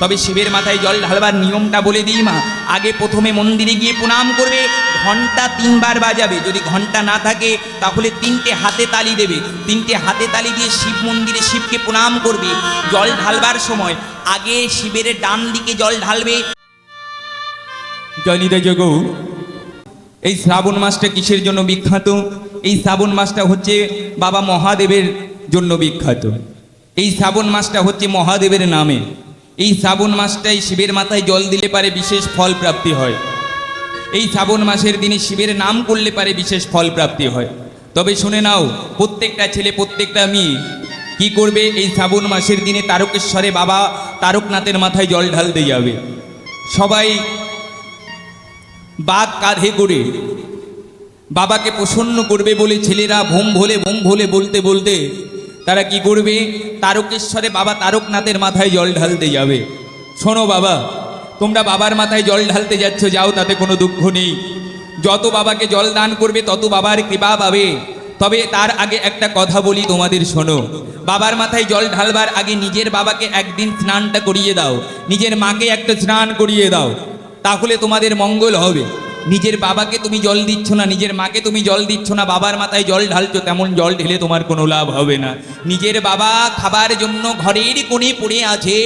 তবে শিবের মাথায় জল ঢালবার নিয়মটা বলে দিই মা। আগে প্রথমে মন্দিরে গিয়ে প্রণাম করবে, ঘণ্টা তিনবার বাজাবে। যদি ঘণ্টা না থাকে, তাহলে তিনটে হাতে তালি দেবে। তিনটে হাতে তালি দিয়ে শিব মন্দিরে শিবকে প্রণাম করবে। জল ঢালবার সময় আগে শিবের ডান দিকে জল ঢালবে। জয়নিদা জগৌ এই শ্রাবণ মাসটা কিসের জন্য বিখ্যাত? এই শ্রাবণ মাসটা হচ্ছে বাবা মহাদেবের জন্য বিখ্যাত। এই শ্রাবণ মাসটা হচ্ছে মহাদেবের নামে। এই শ্রাবণ মাসটাই শিবের মাথায় জল দিলে পারে বিশেষ ফল প্রাপ্তি হয়। এই শ্রাবণ মাসের দিনে শিবের নাম করলে পারে বিশেষ ফল প্রাপ্তি হয়। তবে শুনে নাও, প্রত্যেকটা ছেলে, প্রত্যেকটা মেয়ে কি করবে এই শ্রাবণ মাসের দিনে তারকেশ্বরে বাবা তারকনাথের মাথায় জল ঢালতে যাবে। সবাই বাঘ কাঁধে করে বাবাকে প্রসন্ন করবে বলে ছেলেরা ভোম ভোলে ভোম ভোলে বলতে বলতে তারা কি করবে? তারকেশ্বরে বাবা তারকনাথের মাথায় জল ঢালতে যাবে। শোনো বাবা, তোমরা বাবার মাথায় জল ঢালতে যাচ্ছ, যাও, তাতে কোনো দুঃখ নেই। যত বাবাকে জল দান করবে, তত বাবার কৃপা পাবে। তবে তার আগে একটা কথা বলি তোমাদের, শোনো। বাবার মাথায় জল ঢালবার আগে নিজের বাবাকে একদিন স্নানটা করিয়ে দাও। নিজের মাকে একটা স্নান করিয়ে দাও। তাহলে তোমাদের মঙ্গল হবে। নিজের বাবাকে তুমি জল দিচ্ছ না, নিজের মাকে তুমি জল দিচ্ছ না, বাবার মাথায় জল ঢালছো, তেমন জল ঢেলে তোমার কোনো লাভ হবে না। নিজের বাবা খাবার জন্য ঘরের কোণে পড়ে আছে,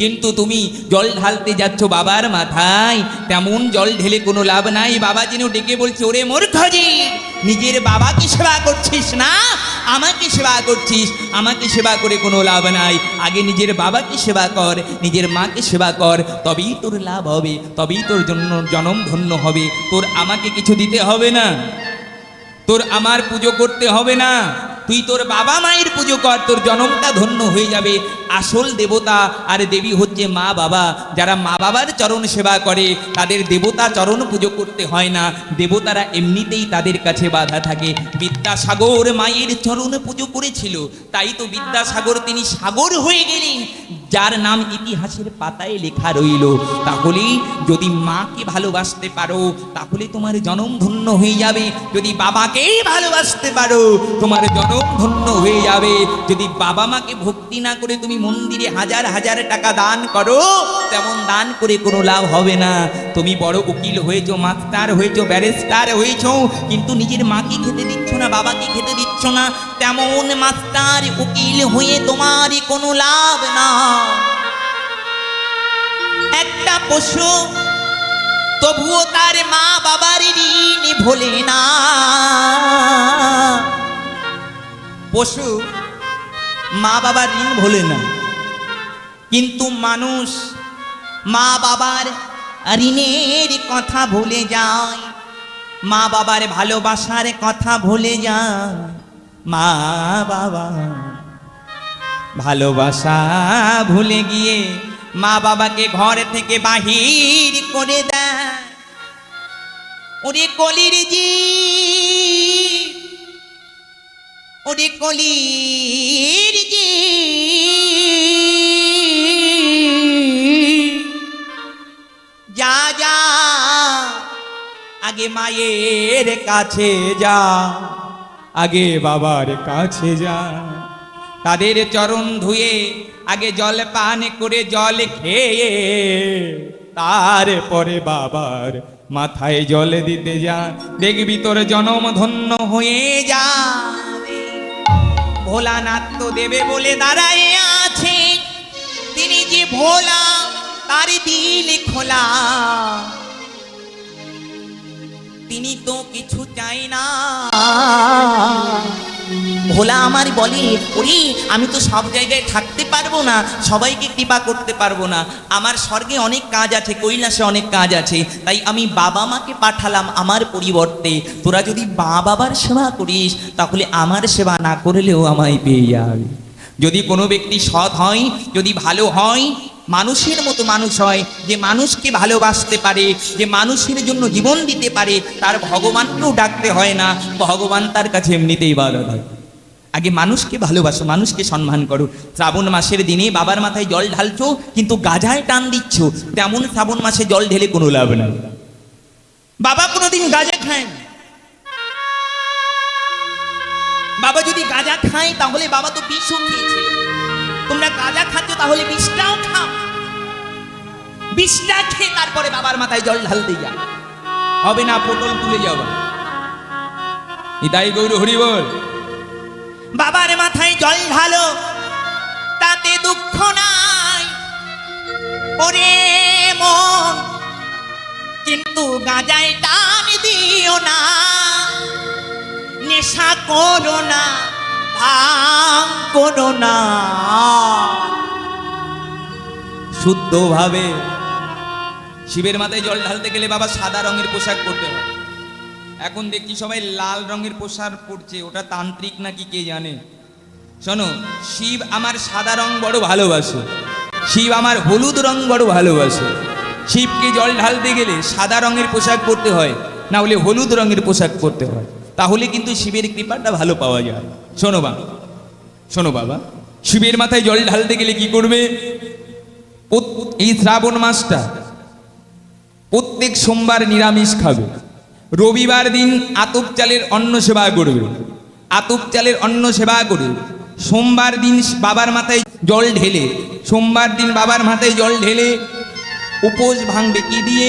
কিন্তু তুমি জল ঢালতে যাচ্ছ বাবার মাথায়, তেমন জল ঢেলে কোনো লাভ নাই। বাবা যেন ডেকে বলছে, ওরে মোর মূর্খজি, নিজের বাবাকে সেবা করছিস না? আমাকে সেবা করছিস, আমাকে সেবা করে কোনো লাভ নাই। আগে নিজের বাবাকে সেবা কর, নিজের মাকে সেবা কর, তবেই তোর লাভ হবে, তবেই তোর জন্য জনম ধন্য হবে। তোর আমাকে কিছু দিতে হবে না। তোর আমার পুজো করতে হবে না। তুই তোর বাবা মায়ের পুজো কর, তোর জনমটা ধন্য হয়ে যাবে। আসল দেবতা আর দেবী হচ্ছে মা বাবা। যারা মা বাবার চরণ সেবা করে, তাদের দেবতা চরণ পুজো করতে হয় না। দেবতারা এমনিতেই তাদের কাছে বাধা থাকে। বিদ্যাসাগর মায়ের চরণ পুজো করেছিল। তাই তো বিদ্যাসাগর তিনি সাগর হয়ে গেলেন, যার নাম ইতিহাসের পাতায় লেখা রইল। তাহলে যদি মাকে ভালোবাসতে পারো, তাহলে তোমার জনম ধন্য হয়ে যাবে। যদি বাবাকেই ভালোবাসতে পারো, তোমার জনম ধন্য হয়ে যাবে। যদি বাবা মাকে ভক্তি না করে তুমি মন্দিরে হাজার হাজার টাকা দান করো, তেমন দান করে কোনো লাভ হবে না। তুমি বড় উকিল হয়েছো, মাস্টার হয়েছো, ব্যারিস্টার হয়েছো, কিন্তু নিজের মাকে খেতে দিচ্ছ না, বাবাকে খেতে দিচ্ছ না, তেমন মাস্টার উকিল হয়ে তোমার কোনো লাভ না। একটা পশু, তবুও তার মা বাবার ঋণ ভোলে না। পশু মা বাবার ঋণ ভোলে না। কিন্তু মানুষ মা বাবার ঋণের কথা ভুলে যায়, মা বাবার ভালোবাসার কথা ভুলে যায়, মা বাবা ভালোবাসা ভুলে গিয়ে মা বাবাকে ঘর থেকে বাহির করে দেয়। ওরে কলির জি ওরে কলির জি যা যা, আগে মায়ের কাছে যা, আগে বাবার কাছে যা। তাদের চরণ ধুয়ে আগে জল পান করে জল খেয়ে, তারপরে বাবার মাথায় জল দিতে যা। দেখবি তোর জনম ধন্য হয়ে যাবে ভোলানাথ তো দেবে বলে দাঁড়াই আছে। তিনি যে ভোলা, তার দিল খোলা। তিনি তো কিছু চাই না। ভোলা আমার বলে, ওরে, আমি তো সব জায়গায় থাকতে পারব না, সবাইকে কৃপা করতে পারব না। আমার স্বর্গে অনেক কাজ আছে, কৈলাসে অনেক কাজ আছে, তাই আমি বাবা মাকে পাঠালাম আমার পরিবর্তে। তোরা যদি মা বাবার সেবা করিস, তাহলে আমার সেবা না করলেও আমায় পেয়ে যাবে। যদি কোনো ব্যক্তি সৎ হয়, যদি ভালো হয়, মানুষের মতো মানুষ হয়, যে মানুষকে ভালোবাসতে পারে, যে মানুষের জন্য জীবন দিতে পারে, তার ভগবানকেও ডাকতে হয় না, ভগবান তার কাছে এমনিতেই বাধা হয় আগে মানুষকে ভালোবাসো, মানুষকে সম্মান করো। শ্রাবণ মাসের দিনে বাবার মাথায় জল ঢালছো, কিন্তু গাজায় টান দিচ্ছ। তেমন শ্রাবণ মাসে জল ঢেলে কোনো লাভ নাই। বাবা কোনোদিন গাজা খায় না। বাবা যদি গাজা খায়, তাহলে বাবা তো বিষও খেয়েছিল তোমরা গাজা খাচ্ছ, তাহলে বিষটাও খাও। বিষটা খেয়ে তারপরে বাবার মাথায় জল ঢালতে যা হবে না, পটল তুলে যাওয়া নিতাই গৌর, হরি বল। বাবার মাথায় জল ঢালো, তাতে দুঃখ নাই। ওরে মন, কিন্তু গাজায় টান দিও না, নেশা করো না, ভাঙ করো না। শুদ্ধভাবে শিবের মাথায় জল ঢালতে গেলে বাবা সাদা রঙের পোশাক পরতে হয়। এখন দেখছি সবাই লাল রঙের পোশাক পরছে, ওটা তান্ত্রিক নাকি কে জানে? শোনো, শিব আমার সাদা রং বড় ভালোবাসে, শিব আমার হলুদ রং বড় ভালোবাসে। শিবকে জল ঢালতে গেলে সাদা রঙের পোশাক পরতে হয়, না হলে হলুদ রঙের পোশাক পরতে হয়। তাহলে কিন্তু শিবের কৃপাটা ভালো পাওয়া যায়। শোনো বাবা শোনো বাবা, শিবের মাথায় জল ঢালতে গেলে কি করবে? এই শ্রাবণ মাসটা প্রত্যেক সোমবার নিরামিষ খাবে। রবিবার দিন আতপ চালের অন্ন সেবা করবে। আতপ চালের অন্ন সেবা করবে সোমবার দিন বাবার মাথায় জল ঢেলে, সোমবার দিন বাবার মাথায় জল ঢেলে উপোস ভাঙবে কি দিয়ে?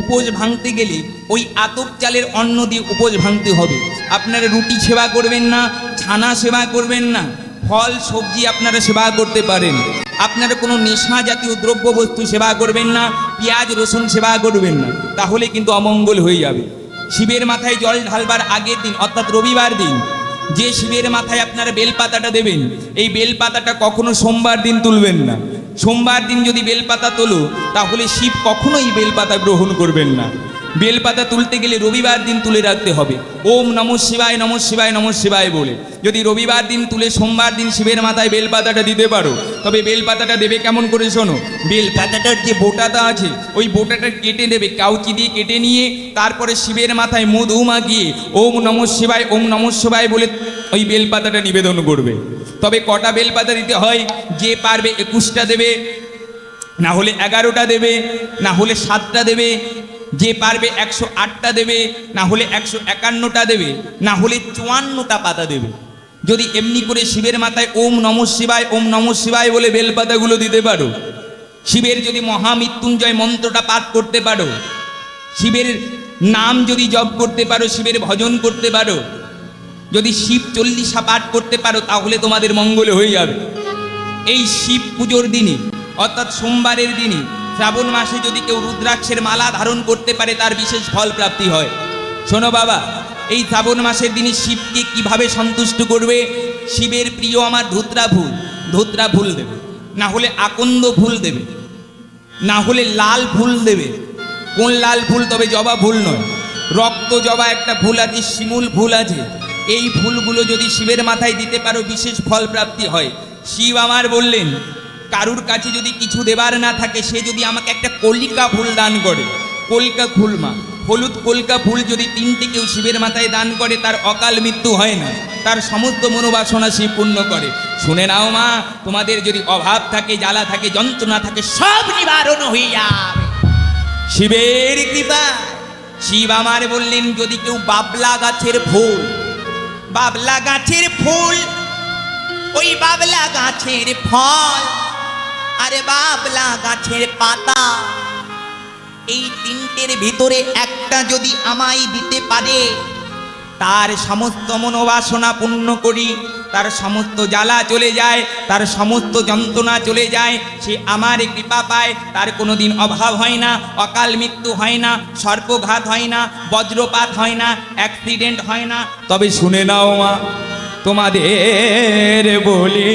উপোস ভাঙতে গেলে ওই আতপ চালের অন্ন দিয়ে উপোস ভাঙতে হবে। আপনারা রুটি সেবা করবেন না, ছানা সেবা করবেন না, ফল, সবজি আপনারা সেবা করতে পারেন। আপনারা কোনো নেশা জাতীয় দ্রব্য বস্তু সেবা করবেন না, পেঁয়াজ, রসুন সেবা করবেন না, তাহলে কিন্তু অমঙ্গল হয়ে যাবে। শিবের মাথায় জল ঢালবার আগের দিন, অর্থাৎ রবিবার দিন, যে শিবের মাথায় আপনারা বেলপাতাটা দেবেন, এই বেলপাতাটা কখনো সোমবার দিন তুলবেন না। সোমবার দিন যদি বেলপাতা তোলো, তাহলে শিব কখনোই বেলপাতা গ্রহণ করবেন না। বেলপাতা তুলতে গেলে রবিবার দিন তুলে রাখতে হবে। ওম নম শিবায় নম শিবায় নম শিবায় বলে। যদি রবিবার দিন তুলে সোমবার দিন শিবের মাথায় বেলপাতাটা দিতে পারো, তবে বেলপাতাটা দেবে কেমন করে শোনো? বেলপাতাটার যে বোটাটা আছে, ওই বোটাটা কেটে দেবে, কাউচি দিয়ে কেটে নিয়ে তারপরে শিবের মাথায় মধু মাখিয়ে ওম নম শিবায়, ওম নম শিবায় বলে ওই বেলপাতাটা নিবেদন করবে। তবে কটা বেলপাতা দিতে হয়? যে পারবে একুশটা দেবে, না হলে এগারোটা দেবে, না হলে সাতটা দেবে যে পারবে একশো আটটা দেবে, না হলে একশো একান্নটা দেবে, না হলে চুয়ান্নটা পাতা দেবে। যদি এমনি করে শিবের মাথায় ওম নম শিবায়, ওম নম শিবায় বলে বেলপাতাগুলো দিতে পারো, শিবের যদি মহামৃত্যুঞ্জয় মন্ত্রটা পাঠ করতে পারো, শিবের নাম যদি জপ করতে পারো, শিবের ভজন করতে পারো, যদি শিব চল্লিশা পাঠ করতে পারো, তাহলে তোমাদের মঙ্গল হয়ে যাবে। এই শিব পুজোর দিনে, অর্থাৎ সোমবারের দিনে শ্রাবণ মাসে যদি কেউ রুদ্রাক্ষের মালা ধারণ করতে পারে, তার বিশেষ ফল প্রাপ্তি হয়। শোনো বাবা, এই শ্রাবণ মাসের দিনে শিবকে কীভাবে সন্তুষ্ট করবে? শিবের প্রিয় আমার ধুতরা ফুল ধুতরা ফুল দেবে। না হলে আকন্দ ফুল দেবে। না হলে লাল ফুল দেবে। কোন লাল ফুল? তবে জবা ফুল নয়। রক্ত জবা একটা ফুল আছে, শিমুল ফুল আছে। এই ফুলগুলো যদি শিবের মাথায় দিতে পারো, বিশেষ ফল প্রাপ্তি হয়। শিব আমার বললেন কারুর কাছে যদি কিছু দেবার না থাকে, সে যদি আমাকে একটা কলিকা ফুল দান করে, কলকা ফুল মা, হলুদ কলকা ফুল যদি তিনটে কেউ শিবের মাথায় দান করে, তার অকাল মৃত্যু হয় না, তার সমস্ত মনোবাসনা শিব পূর্ণ করে। শুনে নাও মা, তোমাদের যদি অভাব থাকে, জ্বালা থাকে, যন্ত্রণা থাকে, সব নিবারণ হয়ে যাবে। শিবের কৃপা শিব আমার বললেন, যদি কেউ বাবলা গাছের ফুল, বাবলা গাছের ফুল, ওই বাবলা গাছের ফল আরে বাবলা গাছের পাতা। এই তিনটের ভিতরে একটা যদি আমায় দিতে পারে, তার সমস্ত মনোবাসনা পূর্ণ করি, তার সমস্ত জ্বালা চলে যায়, তার সমস্ত যন্ত্রণা চলে যায়, সে আমার কৃপা পায়, তার কোনো দিন অভাব হয় না, অকাল মৃত্যু হয় না, সর্পঘাত হয় না, বজ্রপাত হয় না অ্যাক্সিডেন্ট হয় না। তবে শুনে নাও মা, তোমাদের বলি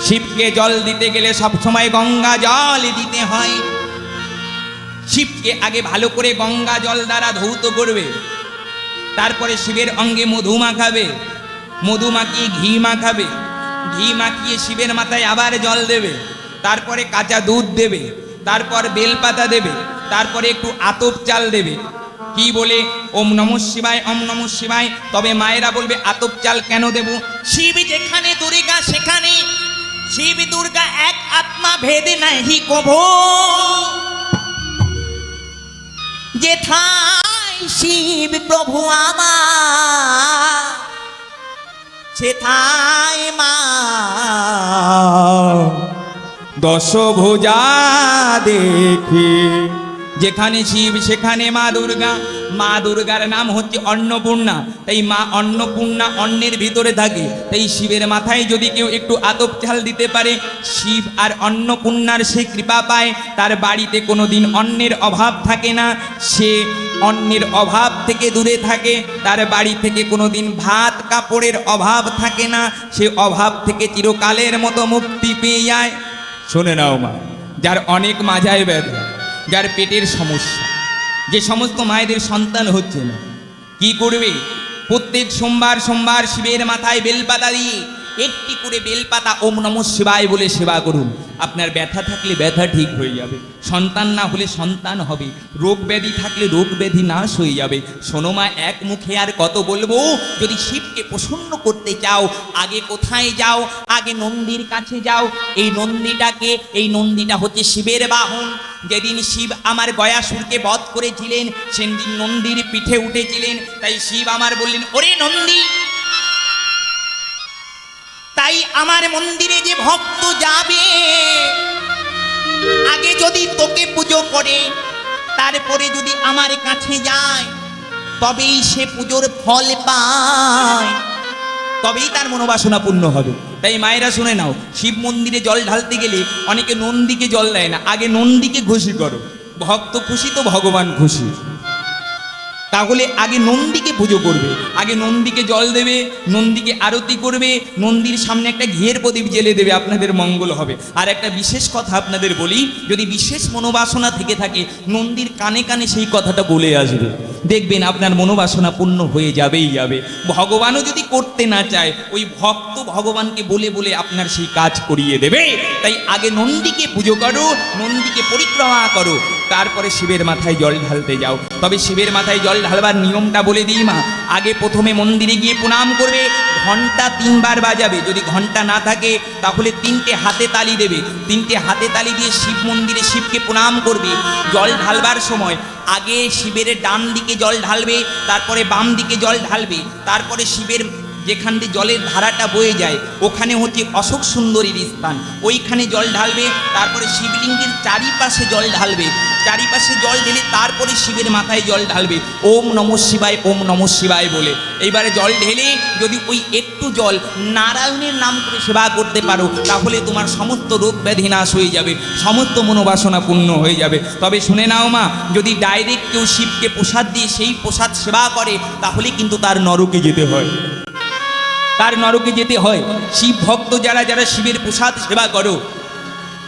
শিবকে জল দিতে গেলে সবসময় গঙ্গা জল দিতে হয়। শিবকে আগে ভালো করে গঙ্গা জল দ্বারা ধৌত করবে। তারপরে শিবের অঙ্গে মধু মাখাবে। মধু মাখিয়ে ঘি মাখাবে। ঘি মাখিয়ে শিবের মাথায় আবার জল দেবে। তারপরে কাঁচা দুধ দেবে। তারপর বেলপাতা দেবে। তারপরে একটু আতপ চাল দেবে। কি বলে? ওম নম শিবায় ওম নম শিবায়। তবে মায়েরা বলবে, আতপ চাল কেন দেব? শিব যেখানে দুর্গা সেখানে শিব দুর্গা এক আত্মা ভেদে নাহি যে থাই শিব প্রভু আমার, সেথায় মা দশ ভোজা দেখে। যেখানে শিব, সেখানে মা দুর্গা। মা দুর্গার নাম হচ্ছে অন্নপূর্ণা। তাই মা অন্নপূর্ণা অন্নের ভিতরে থাকে। তাই শিবের মাথায় যদি কেউ একটু আতপ চাল দিতে পারে, শিব আর অন্নপূর্ণার সে কৃপা পায়। তার বাড়িতে কোনো দিন অন্নের অভাব থাকে না। সে অন্নের অভাব থেকে দূরে থাকে। তার বাড়ি থেকে কোনো দিন ভাত, কাপড়ের অভাব থাকে না। সে অভাব থেকে চিরকালের মতো মুক্তি পেয়ে যায়। শোনে নাও মা, যার অনেক মাজায় ব্যথা যার পেটের সমস্যা। যে সমস্ত মায়েদের সন্তান হচ্ছে না। কি করবে? প্রত্যেক সোমবার সোমবার শিবের মাথায় বেলপাতা দিয়ে একটি করে বেলপাতা ওম নম শিবায় বলে সেবা করুন। আপনার ব্যথা থাকলে ব্যথা ঠিক হয়ে যাবে। সন্তান না হলে সন্তান হবে। রোগ ব্যাধি থাকলে রোগ ব্যাধি নাশ হয়ে যাবে। সোনোমা এক মুখে আর কত বলব? যদি শিবকে প্রসন্ন করতে চাও, আগে কোথায় যাও? আগে নন্দীর কাছে যাও। এই নন্দীটাকে, এই নন্দীটা হচ্ছে শিবের বাহন। যেদিন শিব আমার গয়াসুরকে বধ করেছিলেন, সেদিন নন্দীর পিঠে উঠেছিলেন। তাই শিব আমার বললেন, ওরে নন্দী তাই আমার মন্দিরে যে ভক্ত যাবে, আগে যদি তোকে পুজো করে, তারপরে যদি আমার কাছে যায়, তবেই সে পুজোর ফল পায়। তবেই তার মনোবাসনা পূর্ণ হবে। তাই মায়েরা শুনে নাও, শিব মন্দিরে জল ঢালতে গেলে অনেকে নন্দীকে জল দেয় না, আগে নন্দীকে খুশি করো। ভক্ত খুশি তো ভগবান খুশি। তাহলে আগে নন্দীকে পুজো করবে। আগে নন্দীকে জল দেবে, নন্দীকে আরতি করবে, নন্দীর সামনে একটা ঘের প্রদীপ জেলে দেবে, আপনাদের মঙ্গল হবে। আর একটা বিশেষ কথা আপনাদের বলি, যদি বিশেষ মনোবাসনা থেকে থাকে, নন্দীর কানে কানে সেই কথাটা বলে আসবে। দেখবেন আপনার মনোবাসনা পূর্ণ হয়ে যাবেই যাবে। ভগবানও যদি করতে না চায়, ওই ভক্ত ভগবানকে বলে বলে আপনার সেই কাজ করিয়ে দেবে। তাই আগে নন্দীকে পুজো করো, নন্দীকে পরিক্রমা করো। তারপরে শিবের মাথায় জল ঢালতে যাও। তবে শিবের মাথায় জল ঢালবার নিয়মটা বলে দিই মা, আগে প্রথমে মন্দিরে গিয়ে প্রণাম করবে, ঘণ্টা তিনবার বাজাবে। যদি ঘণ্টা না থাকে, তাহলে তিনটে হাতে তালি দেবে। তিনটে হাতে তালি দিয়ে শিব মন্দিরে শিবকে প্রণাম করবে। জল ঢালবার সময় আগে শিবের ডান দিকে জল ঢালবে, তারপরে বাম দিকে জল ঢালবে, তারপরে শিবের যেখান দিয়ে জলের ধারাটা বয়ে যায়, ওখানে হচ্ছে অশোক সুন্দরীর স্থান। ওইখানে জল ঢালবে, তারপরে শিবলিঙ্গের চারিপাশে জল ঢালবে। চারিপাশে জল ঢেলে তারপরে শিবের মাথায় জল ঢালবে। ওম নম শিবায়, ওম নম শিবায় বলে। এইবারে জল ঢেলে যদি ওই একটু জল নারায়ণের নাম করে সেবা করতে পারো, তাহলে তোমার সমস্ত রোগ ব্যাধি নাশ হয়ে যাবে, সমস্ত মনোবাসনা পূর্ণ হয়ে যাবে। তবে শুনে নাও মা, যদি ডাইরেক্ট কেউ শিবকে প্রসাদ দিয়ে সেই প্রসাদ সেবা করে, তাহলে কিন্তু তার নরকে যেতে হয়। তার নরকে যেতে হয়। শিব ভক্ত যারা যারা শিবের প্রসাদ সেবা করো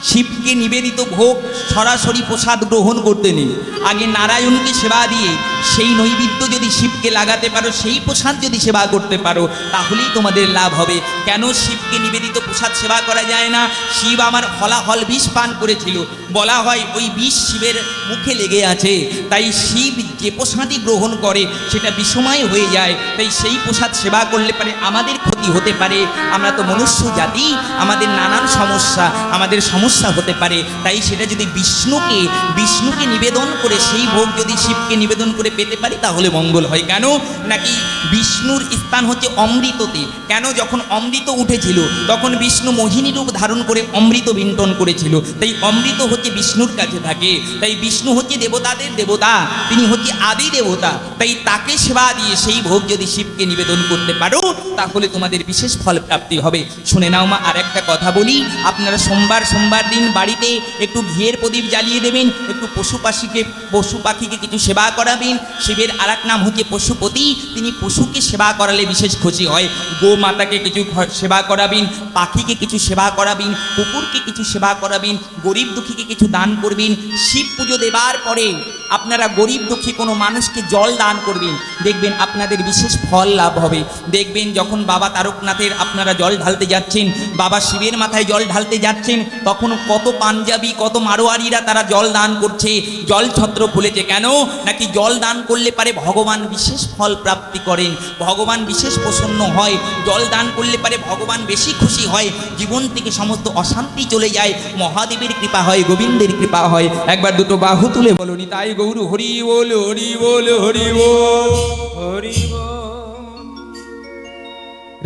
শিবকে নিবেদিত ভোগ সরাসরি প্রসাদ গ্রহণ করতে নেই। আগে নারায়ণকে সেবা দিয়ে সেই নৈবেদ্য যদি শিবকে লাগাতে পারো, সেই প্রসাদ যদি সেবা করতে পারো, তাহলেই তোমাদের লাভ হবে। কেন শিবকে নিবেদিত প্রসাদ সেবা করা যায় না? শিব আমার ফলাফল বিষ পান করেছিল। বলা হয় ওই বিষ শিবের মুখে লেগে আছে। তাই শিব যে প্রসাদই গ্রহণ করে, সেটা বিষময় হয়ে যায়। তাই সেই প্রসাদ সেবা করলে পারে আমাদের ক্ষতি হতে পারে। আমরা তো মনুষ্য জাতি, আমাদের নানান সমস্যা, আমাদের সমস্যা হতে পারে। তাই সেটা যদি বিষ্ণুকে বিষ্ণুকে নিবেদন করে, সেই ভোগ যদি শিবকে নিবেদন করে পেতে পারি, তাহলে মঙ্গল হয়। কেন? নাকি বিষ্ণুর স্থান হচ্ছে অমৃততে। কেন? যখন অমৃত উঠেছিল, তখন বিষ্ণু মোহিনী রূপ ধারণ করে অমৃত বিন্টন করেছিল। তাই অমৃত হচ্ছে বিষ্ণুর কাছে থাকে। তাই বিষ্ণু হচ্ছে দেবতাদের দেবতা, তিনি হচ্ছে আদি দেবতা। তাই তাকে সেবা দিয়ে সেই ভোগ যদি শিবকে নিবেদন করতে পারো, তাহলে তোমাদের বিশেষ ফল প্রাপ্তি হবে। শুনে নাও মা আর একটা কথা বলি। আপনারা সোমবার সোমবার দিন বাড়িতে একটু ঘিয়ের প্রদীপ জ্বালিয়ে দেবেন, একটু পশু পাখিকে পশু পাখিকে কিছু সেবা করাবেন। শিবের আর নাম হচ্ছে পশুপতি, তিনি পশুকে সেবা করালে বিশেষ খুশি হয়। গো মাতাকে কিছু সেবা করাবেন, পাখিকে কিছু সেবা করাবেন, কুকুরকে কিছু সেবা করাবেন, গরিব দুঃখীকে কিছু দান করবেন। শিব পুজো দেবার পরে আপনারা গরিব দুঃখী কোনো মানুষকে জল দান করবেন। দেখবেন আপনাদের বিশেষ ফল লাভ হবে। দেখবেন যখন বাবা তারকনাথের আপনারা জল ঢালতে যাচ্ছেন, বাবা শিবের মাথায় জল ঢালতে যাচ্ছেন, তখন কত পাঞ্জাবি, কত মারোয়ারিরা তারা জল দান করছে, জল ছত্র খুলেছে কেন? নাকি জল দান করলে পারে ভগবান বিশেষ ফল প্রাপ্তি করেন, ভগবান বিশেষ প্রসন্ন হয়, জল দান করলে পারে ভগবান বেশি খুশি হয়, জীবন থেকে সমস্ত অশান্তি চলে যায়, মহাদেবের কৃপা হয়, গোবিন্দের কৃপা হয়। একবার দুটো বাহু তুলে বলুনি, তাই গৌরু হরি বল হরি বল হরি বল, হরি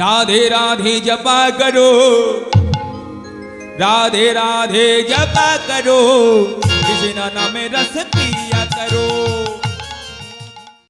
राधे राधे जपा करो। राधे राधे जपा करो। कृष्ण नाम रस पिया करो।